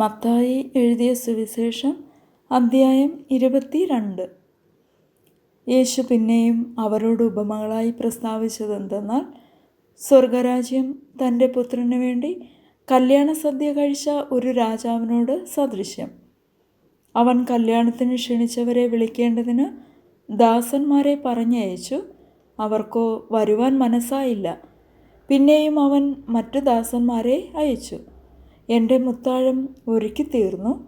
മത്തായി എഴുതിയ സുവിശേഷം അദ്ധ്യായം ഇരുപത്തിരണ്ട്. യേശു പിന്നെയും അവരോട് ഉപമകളായി പ്രസ്താവിച്ചതെന്തെന്നാൽ സ്വർഗരാജ്യം തന്റെ പുത്രന് വേണ്ടി കല്യാണ സദ്യ കഴിച്ച ഒരു രാജാവിനോട് സദൃശ്യം. അവൻ കല്യാണത്തിന് ക്ഷണിച്ചവരെ വിളിക്കേണ്ടതിന് ദാസന്മാരെ പറഞ്ഞയച്ചു അവർക്കോ വരുവാൻ മനസ്സായില്ല. പിന്നെയും അവൻ മറ്റു ദാസന്മാരെ അയച്ചു. എന്റെ മുത്താഴം ഒരുക്കി തീർന്നു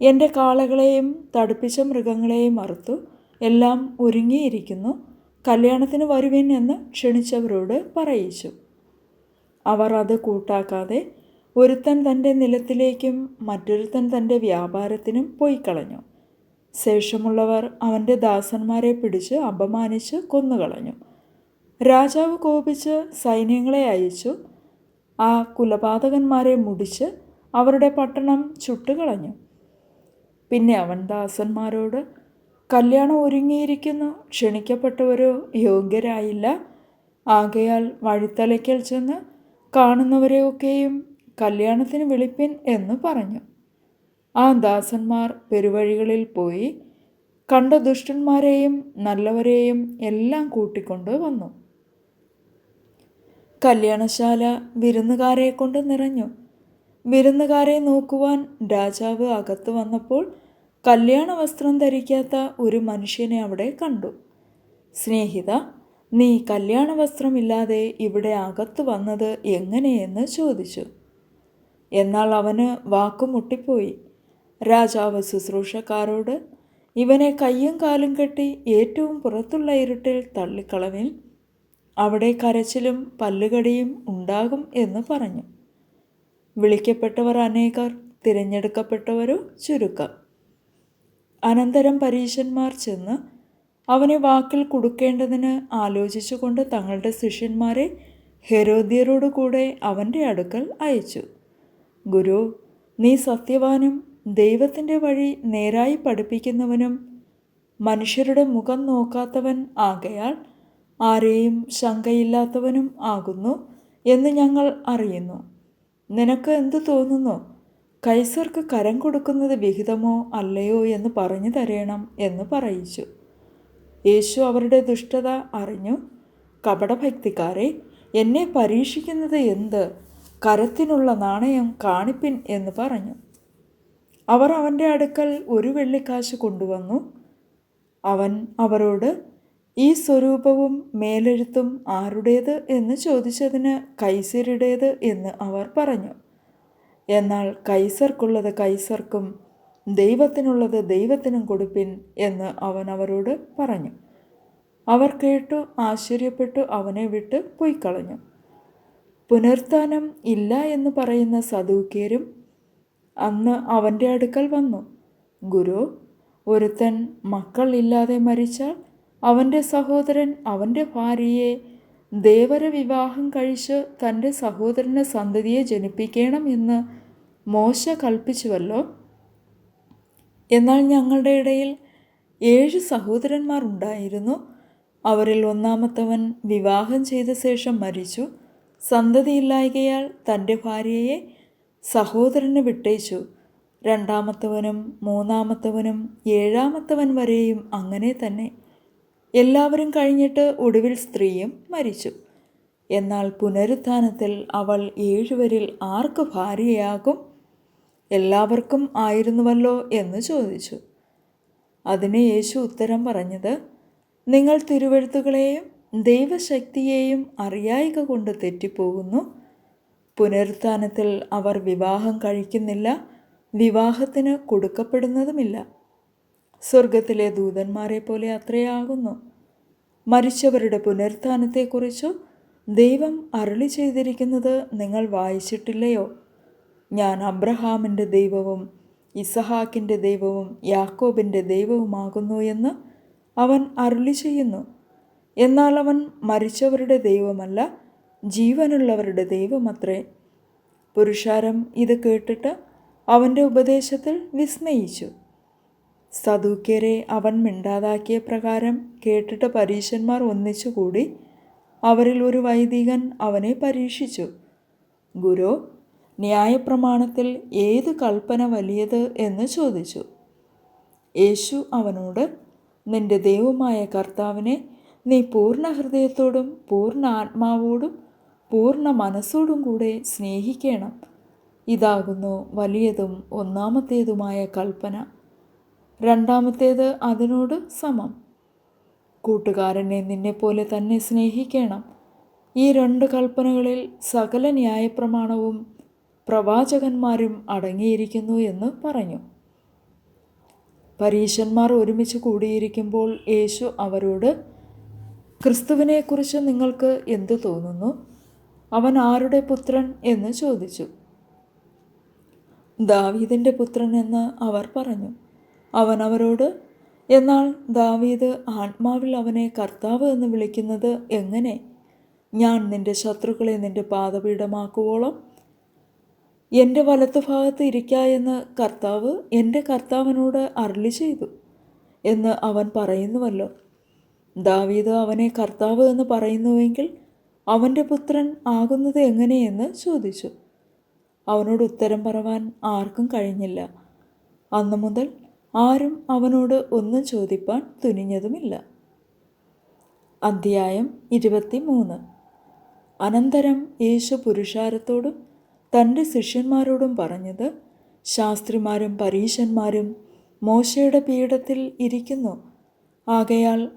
എന്റെ കാളകളെയും തടുപ്പിച്ച മൃഗങ്ങളെയും അറുത്തു എല്ലാം ഒരുങ്ങിയിരിക്കുന്നു. കല്യാണത്തിന് വരുവിൻ എന്ന് ക്ഷണിച്ചവരോട് പറയിച്ചു. അവർ അത് കൂട്ടാക്കാതെ ഒരുത്തൻ തന്റെ നിലത്തിലേക്കും മറ്റൊരുത്തൻ തന്റെ വ്യാപാരത്തിനും പോയി കളഞ്ഞു ശേഷമുള്ളവർ അവന്റെ ദാസന്മാരെ പിടിച്ച് അപമാനിച്ച് കൊന്നുകളഞ്ഞു. രാജാവ് കോപിച്ച് സൈന്യങ്ങളെ അയച്ചു. ആ കുലപാതകന്മാരെ മുടിച്ച് അവരുടെ പട്ടണം ചുട്ടുകളഞ്ഞു. പിന്നെ അവൻ ദാസന്മാരോട് കല്യാണം ഒരുങ്ങിയിരിക്കുന്നു ക്ഷണിക്കപ്പെട്ടവരോ യോഗ്യരായില്ല. ആകയാൽ വഴിത്തലയ്ക്കൽ ചെന്ന് കാണുന്നവരെയൊക്കെയും കല്യാണത്തിന് വിളിപ്പിൻ എന്ന് പറഞ്ഞു. ആ ദാസന്മാർ പെരുവഴികളിൽ പോയി കണ്ട ദുഷ്ടന്മാരെയും നല്ലവരെയും എല്ലാം കൂട്ടിക്കൊണ്ട് വന്നു. കല്യാണശാല വിരുന്നുകാരെ കൊണ്ട് നിറഞ്ഞു. വിരുന്നുകാരെ നോക്കുവാൻ രാജാവ് അകത്തു വന്നപ്പോൾ കല്യാണ വസ്ത്രം ധരിക്കാത്ത ഒരു മനുഷ്യനെ അവിടെ കണ്ടു. സ്നേഹിത നീ കല്യാണ വസ്ത്രമില്ലാതെ ഇവിടെ അകത്ത് വന്നത് എങ്ങനെയെന്ന് ചോദിച്ചു. എന്നാൽ അവന് വാക്കു മുട്ടിപ്പോയി രാജാവ് ശുശ്രൂഷക്കാരോട് ഇവനെ കയ്യും കാലും കെട്ടി ഏറ്റവും പുറത്തുള്ള ഇരുട്ടിൽ തള്ളിക്കളവിൽ അവിടെ കരച്ചിലും പല്ലുകടിയും ഉണ്ടാകും എന്ന് പറഞ്ഞു. വിളിക്കപ്പെട്ടവർ അനേകർ തിരഞ്ഞെടുക്കപ്പെട്ടവരോ ചുരുക്കം. അനന്തരം പരീശന്മാർ ചെന്ന് അവനെ വാക്കിൽ കൊടുക്കേണ്ടതിന് ആലോചിച്ചുകൊണ്ട് തങ്ങളുടെ ശിഷ്യന്മാരെ ഹെരോദ്യരോട് കൂടെ അവന്റെ അടുക്കൽ അയച്ചു. ഗുരു നീ സത്യവാനും ദൈവത്തിന്റെ വഴി നേരായി പഠിപ്പിക്കുന്നവനും മനുഷ്യരുടെ മുഖം നോക്കാത്തവൻ ആകയാൽ ആരെയും ശങ്കയില്ലാത്തവനും ആകുന്നു എന്ന് ഞങ്ങൾ അറിയുന്നു. നിനക്ക് എന്തു തോന്നുന്നു? കൈസർക്ക് കരം കൊടുക്കുന്നത് വിഹിതമോ അല്ലയോ എന്ന് പറഞ്ഞു തരണം എന്ന് പറയിച്ചു. യേശു അവരുടെ ദുഷ്ടത അറിഞ്ഞു. കപടഭക്തിക്കാരെ എന്നെ പരീക്ഷിക്കുന്നത് എന്ത്? കരത്തിനുള്ള നാണയം കാണിപ്പിൻ എന്ന് പറഞ്ഞു. അവർ അവന്റെ അടുക്കൽ ഒരു വെള്ളിക്കാശ് കൊണ്ടുവന്നു. അവൻ അവരോട് ഈ സ്വരൂപവും മേലെഴുത്തും ആരുടേത് എന്ന് ചോദിച്ചതിന് കൈസരുടേത് എന്ന് അവർ പറഞ്ഞു. എന്നാൽ കൈസർക്കുള്ളത് കൈസർക്കും ദൈവത്തിനുള്ളത് ദൈവത്തിനും കൊടുപ്പിൻ എന്ന് അവൻ അവരോട് പറഞ്ഞു. അവർ കേട്ടു ആശ്ചര്യപ്പെട്ടു അവനെ വിട്ട് പോയിക്കളഞ്ഞു. പുനർത്താനം ഇല്ല എന്ന് പറയുന്ന സദൂക്യരും അന്ന് അവന്റെ അടുക്കൽ വന്നു. ഗുരു ഒരുത്തൻ മക്കൾ ഇല്ലാതെ മരിച്ചാൽ അവന്റെ സഹോദരൻ അവന്റെ ഭാര്യയെ ദേവര വിവാഹം കഴിച്ച് തന്റെ സഹോദരന്റെ സന്തതിയെ ജനിപ്പിക്കണം എന്ന് മോശ കൽപ്പിച്ചുവല്ലോ. എന്നാൽ ഞങ്ങളുടെ ഇടയിൽ ഏഴ് സഹോദരന്മാർ ഉണ്ടായിരുന്നു. അവരിൽ ഒന്നാമത്തവൻ വിവാഹം ചെയ്ത ശേഷം മരിച്ചു. സന്തതിയില്ലായകയാൽ തന്റെ ഭാര്യയെ സഹോദരന് വിട്ടയച്ചു രണ്ടാമത്തവനും മൂന്നാമത്തവനും ഏഴാമത്തവൻ വരെയും അങ്ങനെ തന്നെ. എല്ലാവരും കഴിഞ്ഞിട്ട് ഒടുവിൽ സ്ത്രീയും മരിച്ചു. എന്നാൽ പുനരുത്ഥാനത്തിൽ അവൾ ഏഴുവരിൽ ആർക്ക് ഭാര്യയാകും? എല്ലാവർക്കും ആയിരുന്നുവല്ലോ എന്ന് ചോദിച്ചു. അതിന് യേശു ഉത്തരം പറഞ്ഞത് നിങ്ങൾ തിരുവഴുത്തുകളെയും ദൈവശക്തിയെയും അറിയായിക കൊണ്ട് തെറ്റിപ്പോകുന്നു. പുനരുത്ഥാനത്തിൽ അവർ വിവാഹം കഴിക്കുന്നില്ല വിവാഹത്തിന് കൊടുക്കപ്പെടുന്നതുമില്ല. സ്വർഗത്തിലെ ദൂതന്മാരെ പോലെ അത്രയാകുന്നു. മരിച്ചവരുടെ പുനരുത്ഥാനത്തെക്കുറിച്ചോ ദൈവം അരളി ചെയ്തിരിക്കുന്നത് നിങ്ങൾ വായിച്ചിട്ടില്ലയോ? ഞാൻ അബ്രഹാമിന്റെ ദൈവവും ഇസഹാക്കിന്റെ ദൈവവും യാക്കോബിന്റെ ദൈവവുമാകുന്നു എന്ന് അവൻ അരുളി ചെയ്യുന്നു. എന്നാൽ അവൻ മരിച്ചവരുടെ ദൈവമല്ല ജീവനുള്ളവരുടെ ദൈവമത്രേ. പുരുഷാരം ഇത് കേട്ടിട്ട് അവന്റെ ഉപദേശത്തിൽ വിസ്മയിച്ചു. സദൂക്യരെ അവൻ മിണ്ടാതാക്കിയ പ്രകാരം കേട്ടിട്ട് പരീശന്മാർ ഒന്നിച്ചുകൂടി അവരിൽ ഒരു വൈദികൻ അവനെ പരീക്ഷിച്ചു. ഗുരു ന്യായപ്രമാണത്തിൽ ഏത് കൽപ്പന വലിയത് എന്ന് ചോദിച്ചു. യേശു അവനോട് നിന്റെ ദൈവമായ കർത്താവിനെ നീ പൂർണ ഹൃദയത്തോടും പൂർണ ആത്മാവോടും പൂർണ മനസ്സോടും കൂടെ സ്നേഹിക്കണം. ഇതാകുന്നു വലിയതും ഒന്നാമത്തേതുമായ കൽപ്പന. രണ്ടാമത്തേത് അതിനോട് സമം. കൂട്ടുകാരനെ നിന്നെപ്പോലെ തന്നെ സ്നേഹിക്കണം. ഈ രണ്ട് കൽപ്പനകളിൽ സകല ന്യായപ്രമാണവും പ്രവാചകന്മാരും അടങ്ങിയിരിക്കുന്നു എന്ന് പറഞ്ഞു. പരീശന്മാർ ഒരുമിച്ച് കൂടിയിരിക്കുമ്പോൾ യേശു അവരോട് ക്രിസ്തുവിനെക്കുറിച്ച് നിങ്ങൾക്ക് എന്തു തോന്നുന്നു? അവൻ ആരുടെ പുത്രൻ? എന്ന് ചോദിച്ചു. ദാവീദിന്റെ പുത്രൻ എന്ന് അവർ പറഞ്ഞു. അവൻ അവരോട് എന്നാൽ ദാവീദ് ആത്മാവിൽ അവനെ കർത്താവ് എന്ന് വിളിക്കുന്നത് എങ്ങനെ? ഞാൻ നിന്റെ ശത്രുക്കളെ നിന്റെ പാദപീഠമാക്കുവോളം? എന്റെ വലത്തുഭാഗത്ത് ഇരിക്ക എന്ന് കർത്താവ് എന്റെ കർത്താവിനോട് അരളി ചെയ്തു എന്ന് അവൻ പറയുന്നുവല്ലോ. ദാവീദ് അവനെ കർത്താവ് എന്ന് പറയുന്നുവെങ്കിൽ അവന്റെ പുത്രൻ ആകുന്നത് എങ്ങനെയെന്ന് ചോദിച്ചു. അവനോട് ഉത്തരം പറവാൻ ആർക്കും കഴിഞ്ഞില്ല. അന്നു മുതൽ ആരും അവനോട് ഒന്നും ചോദിപ്പാൻ തുനിഞ്ഞതുമില്ല. അധ്യായം ഇരുപത്തി മൂന്ന് അനന്തരം യേശു പുരുഷാരത്തോടും തന്റെ ശിഷ്യന്മാരോടും പറഞ്ഞത് ശാസ്ത്രിമാരും പരീശന്മാരും മോശയുടെ പീഠത്തിൽ ഇരിക്കുന്നു. ആകയാൽ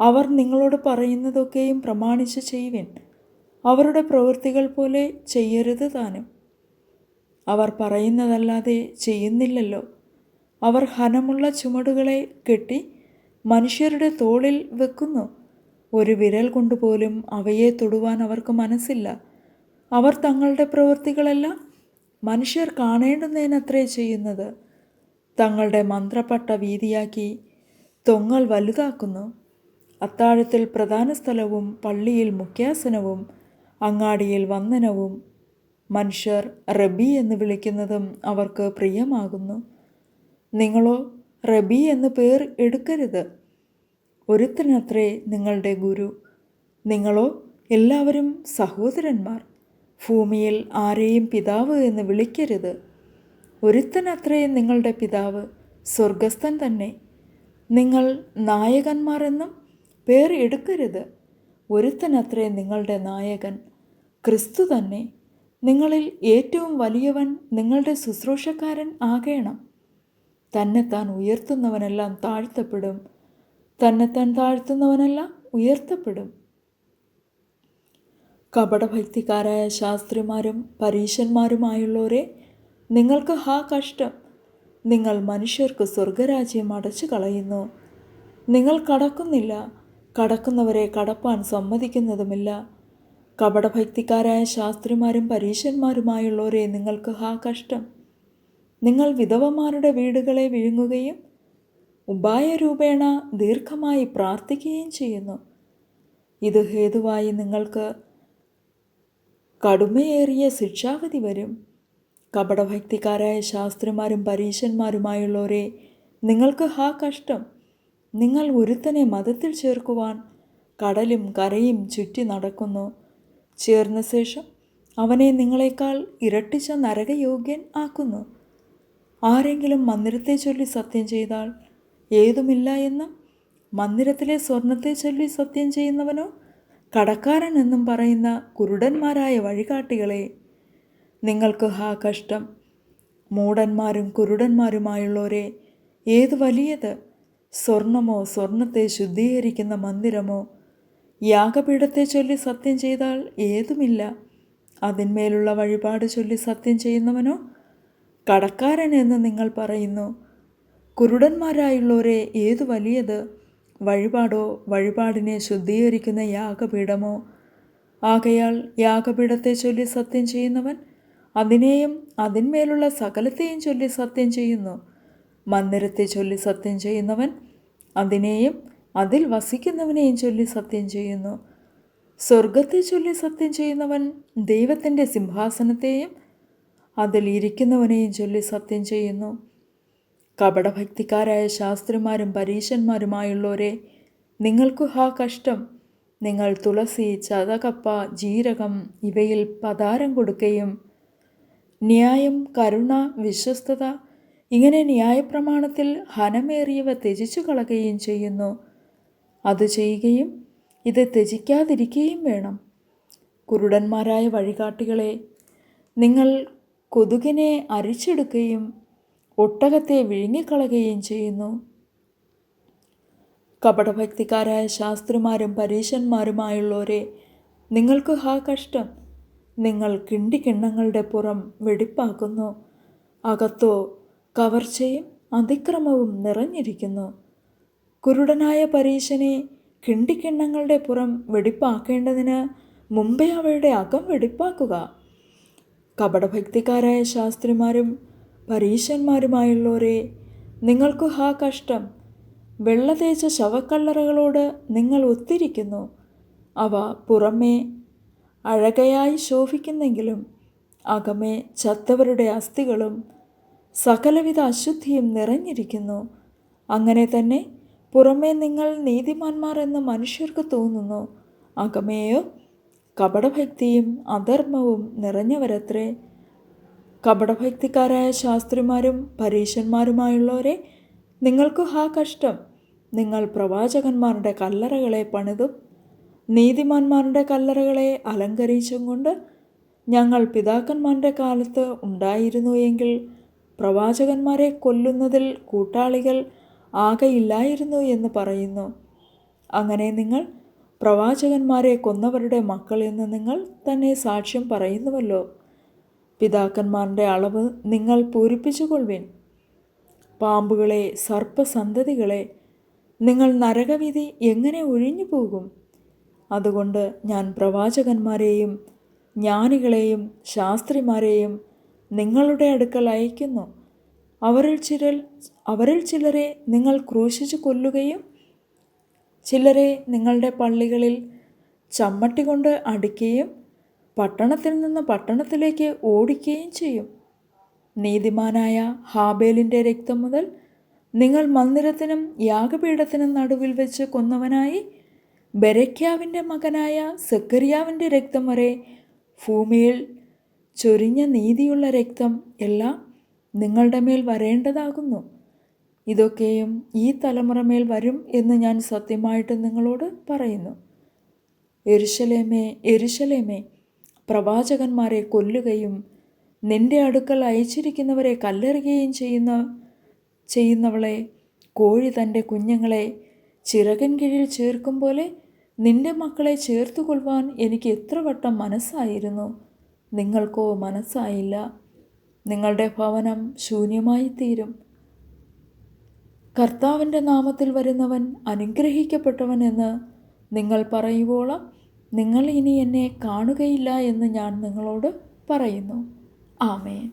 അവർ നിങ്ങളോട് പറയുന്നതൊക്കെയും പ്രമാണിച്ച് ചെയ്യുവിൻ. അവരുടെ പ്രവൃത്തികൾ പോലെ ചെയ്യരുത് താനും. അവർ പറയുന്നതല്ലാതെ ചെയ്യുന്നില്ലല്ലോ. അവർ ഹനമുള്ള ചുമടുകളെ കെട്ടി മനുഷ്യരുടെ തോളിൽ വെക്കുന്നു. ഒരു വിരൽ കൊണ്ടുപോലും അവയെ തൊടുവാൻ അവർക്ക് മനസ്സില്ല. അവർ തങ്ങളുടെ പ്രവൃത്തികളെല്ലാം മനുഷ്യർ കാണേണ്ടുന്നതിനത്രേ ചെയ്യുന്നത്. തങ്ങളുടെ മന്ത്രപ്പട്ട വീതിയാക്കി തൊങ്ങൽ വലുതാക്കുന്നു. അത്താഴത്തിൽ പ്രധാന സ്ഥലവും പള്ളിയിൽ മുഖ്യാസനവും അങ്ങാടിയിൽ വന്ദനവും മനുഷ്യർ റബി എന്ന് വിളിക്കുന്നതും അവർക്ക് പ്രിയമാകുന്നു. നിങ്ങളോ റബി എന്ന പേർ എടുക്കരുത്. ഒരുത്തനത്രേ നിങ്ങളുടെ ഗുരു. നിങ്ങളോ എല്ലാവരും സഹോദരന്മാർ. ഭൂമിയിൽ ആരെയും പിതാവ് എന്ന് വിളിക്കരുത്. ഒരുത്തനത്രേ നിങ്ങളുടെ പിതാവ്. സ്വർഗസ്ഥൻ തന്നെ. നിങ്ങൾ നായകന്മാരെന്നും പേർ എടുക്കരുത്. ഒരുത്തനത്രേ നിങ്ങളുടെ നായകൻ. ക്രിസ്തു തന്നെ. നിങ്ങളിൽ ഏറ്റവും വലിയവൻ നിങ്ങളുടെ ശുശ്രൂഷക്കാരൻ ആകേണം. തന്നെത്താൻ ഉയർത്തുന്നവനെല്ലാം താഴ്ത്തപ്പെടും. തന്നെത്താൻ താഴ്ത്തുന്നവനെല്ലാം ഉയർത്തപ്പെടും. കപടഭക്തിക്കാരായ ശാസ്ത്രിമാരും പരീശന്മാരുമായുള്ളവരെ നിങ്ങൾക്ക് ഹാ കഷ്ടം. നിങ്ങൾ മനുഷ്യർക്ക് സ്വർഗരാജ്യം അടച്ചു കളയുന്നു. നിങ്ങൾ കടക്കുന്നില്ല. കടക്കുന്നവരെ കടപ്പാൻ സമ്മതിക്കുന്നതുമില്ല. കപടഭക്തിക്കാരായ ശാസ്ത്രിമാരും പരീശന്മാരുമായുള്ളവരെ നിങ്ങൾക്ക് ഹാ കഷ്ടം. നിങ്ങൾ വിധവമാരുടെ വീടുകളെ വിഴുങ്ങുകയും ഉപായരൂപേണ ദീർഘമായി പ്രാർത്ഥിക്കുകയും ചെയ്യുന്നു. ഇത് ഹേതുവായി നിങ്ങൾക്ക് കടുമയേറിയ ശിക്ഷാവിധി വരും. കപടഭക്തിക്കാരായ ശാസ്ത്രിമാരും പരീശന്മാരുമായുള്ളവരെ നിങ്ങൾക്ക് ഹാ കഷ്ടം. നിങ്ങൾ ഒരുത്തനെ മതത്തിൽ ചേർക്കുവാൻ കടലും കരയും ചുറ്റി നടക്കുന്നു. ചേർന്ന ശേഷം അവനെ നിങ്ങളെക്കാൾ ഇരട്ടിച്ച നരകയോഗ്യൻ ആക്കുന്നു. ആരെങ്കിലും മന്ദിരത്തെ ചൊല്ലി സത്യം ചെയ്താൽ ഏതുമില്ല എന്ന്? മന്ദിരത്തിലെ സ്വർണത്തെ ചൊല്ലി സത്യം ചെയ്യുന്നവനോ? കടക്കാരൻ എന്നും പറയുന്ന കുരുടന്മാരായ വഴികാട്ടികളെ നിങ്ങൾക്ക് ഹാ കഷ്ടം. മൂടന്മാരും കുരുടന്മാരുമായുള്ളവരെ ഏത് വലിയത്? സ്വർണമോ സ്വർണത്തെ ശുദ്ധീകരിക്കുന്ന മന്ദിരമോ? യാഗപീഠത്തെ ചൊല്ലി സത്യം ചെയ്താൽ ഏതുമില്ല? അതിന്മേലുള്ള വഴിപാട് ചൊല്ലി സത്യം ചെയ്യുന്നവനോ? കടക്കാരൻ എന്ന് നിങ്ങൾ പറയുന്നു. കുരുടന്മാരായുള്ളവരെ ഏതു വലിയത്? വഴിപാടോ വഴിപാടിനെ ശുദ്ധീകരിക്കുന്ന യാഗപീഠമോ? ആകയാൽ യാഗപീഠത്തെ ചൊല്ലി സത്യം ചെയ്യുന്നവൻ അതിനെയും അതിന്മേലുള്ള സകലത്തെയും ചൊല്ലി സത്യം ചെയ്യുന്നു. മന്ദിരത്തെ ചൊല്ലി സത്യം ചെയ്യുന്നവൻ അതിനെയും അതിൽ വസിക്കുന്നവനെയും ചൊല്ലി സത്യം ചെയ്യുന്നു. സ്വർഗത്തെ ചൊല്ലി സത്യം ചെയ്യുന്നവൻ ദൈവത്തിന്റെ സിംഹാസനത്തെയും അതിൽ ഇരിക്കുന്നവനെയും ചൊല്ലി സത്യം ചെയ്യുന്നു. കപടഭക്തിക്കാരായ ശാസ്ത്രിമാരും പരീശന്മാരുമായുള്ളവരെ നിങ്ങൾക്കു ഹാ കഷ്ടം. നിങ്ങൾ തുളസി ചതകപ്പ ജീരകം ഇവയിൽ പതാരം കൊടുക്കുകയും ന്യായം കരുണ വിശ്വസ്തത ഇങ്ങനെ ന്യായപ്രമാണത്തിൽ ഹനമേറിയവ ത്യജിച്ചു കളയുകയും ചെയ്യുന്നു. അത് ചെയ്യുകയും ഇത് ത്യജിക്കാതിരിക്കുകയും വേണം. കുരുടന്മാരായ വഴികാട്ടികളെ നിങ്ങൾ കൊതുകിനെ അരിച്ചെടുക്കുകയും ഒട്ടകത്തെ വിഴുങ്ങിക്കളയുകയും ചെയ്യുന്നു. കപടഭക്തിക്കാരായ ശാസ്ത്രിമാരും പരീശന്മാരുമായുള്ളവരെ നിങ്ങൾക്ക് ഹാ കഷ്ടം. നിങ്ങൾ കിണ്ടിക്കിണ്ണങ്ങളുടെ പുറം വെടിപ്പാക്കുന്നു. അകത്തോ കവർച്ചയും അതിക്രമവും നിറഞ്ഞിരിക്കുന്നു. കുരുടനായ പരീശനെ കിണ്ടിക്കിണ്ണങ്ങളുടെ പുറം വെടിപ്പാക്കേണ്ടതിന് മുമ്പേ അവയുടെ അകം വെടിപ്പാക്കുക. കപടഭക്തിക്കാരായ ശാസ്ത്രിമാരും പരീശന്മാരുമായുള്ളവരെ നിങ്ങൾക്കു ഹാ കഷ്ടം. വെള്ള തേച്ച ശവക്കല്ലറകളോട് നിങ്ങൾ ഒത്തിരിക്കുന്നു. അവ പുറമേ അഴകയായി ശോഭിക്കുന്നെങ്കിലും അകമേ ചത്തവരുടെ അസ്ഥികളും സകലവിധ അശുദ്ധിയും നിറഞ്ഞിരിക്കുന്നു. അങ്ങനെ തന്നെ പുറമേ നിങ്ങൾ നീതിമാന്മാർ എന്ന് മനുഷ്യർക്ക് തോന്നുന്നു. അകമേയോ കപടഭക്തിയും അധർമ്മവും നിറഞ്ഞവരത്രേ. കപടഭക്തിക്കാരായ ശാസ്ത്രിമാരും പരീശന്മാരുമായുള്ളവരെ നിങ്ങൾക്ക് ഹാ കഷ്ടം. നിങ്ങൾ പ്രവാചകന്മാരുടെ കല്ലറകളെ പണിതും നീതിമാന്മാരുടെ കല്ലറകളെ അലങ്കരിച്ചും കൊണ്ട് ഞങ്ങൾ പിതാക്കന്മാരുടെ കാലത്ത് ഉണ്ടായിരുന്നു എങ്കിൽ പ്രവാചകന്മാരെ കൊല്ലുന്നതിൽ കൂട്ടാളികൾ ആകെയില്ലായിരുന്നു എന്ന് പറയുന്നു. അങ്ങനെ നിങ്ങൾ പ്രവാചകന്മാരെ കൊന്നവരുടെ മക്കൾ എന്ന് നിങ്ങൾ തന്നെ സാക്ഷ്യം പറയുന്നുവല്ലോ. പിതാക്കന്മാരുടെ അളവ് നിങ്ങൾ പൂരിപ്പിച്ചുകൊള്ളുവിൻ. പാമ്പുകളെ സർപ്പസന്തതികളെ നിങ്ങൾ നരകവിധി എങ്ങനെ ഒഴിഞ്ഞു പോകും അതുകൊണ്ട് ഞാൻ പ്രവാചകന്മാരെയും ജ്ഞാനികളെയും ശാസ്ത്രിമാരെയും നിങ്ങളുടെ അടുക്കൽ അയക്കുന്നു അവരിൽ ചിലർ അവരിൽ ചിലരെ നിങ്ങൾ ക്രൂശിച്ചു കൊല്ലുകയും ചിലരെ നിങ്ങളുടെ പള്ളികളിൽ ചമ്മട്ടി കൊണ്ട് അടിക്കുകയും പട്ടണത്തിൽ നിന്ന് പട്ടണത്തിലേക്ക് ഓടിക്കുകയും ചെയ്യും. നീതിമാനായ ഹാബേലിന്റെ രക്തം മുതൽ നിങ്ങൾ മന്ദിരത്തിനും യാഗപീഠത്തിനും നടുവിൽ വെച്ച് കൊന്നവനായി ബെരക്യാവിന്റെ മകനായ സെക്കരിയാവിന്റെ രക്തം വരെ ഭൂമിയിൽ ചൊരിഞ്ഞ നീതിയുള്ള രക്തം എല്ലാം നിങ്ങളുടെ മേൽ വരേണ്ടതാകുന്നു. ഇതൊക്കെയും ഈ തലമുറമേൽ വരും എന്ന് ഞാൻ സത്യമായിട്ട് നിങ്ങളോട് പറയുന്നു. എരുശലേമേ എരുശലേമേ പ്രവാചകന്മാരെ കൊല്ലുകയും നിന്റെ അടുക്കൽ അയച്ചിരിക്കുന്നവരെ കല്ലെറുകയും ചെയ്യുന്ന ചെയ്യുന്നവളെ കോഴി തന്റെ കുഞ്ഞുങ്ങളെ ചിറകൻ കീഴിൽ ചേർക്കും പോലെ നിന്റെ മക്കളെ ചേർത്തുകൊള്ളുവാൻ എനിക്ക് എത്ര വട്ടം മനസ്സായിരുന്നു. നിങ്ങൾക്കോ മനസ്സായില്ല. നിങ്ങളുടെ ഭവനം ശൂന്യമായി തീരും കർത്താവിന്റെ നാമത്തിൽ വരുന്നവൻ അനുഗ്രഹിക്കപ്പെട്ടവൻ എന്ന് നിങ്ങൾ പറയുവോളം നിങ്ങൾ ഇനി എന്നെ കാണുകയില്ല എന്ന് ഞാൻ നിങ്ങളോട് പറയുന്നു. ആമേൻ.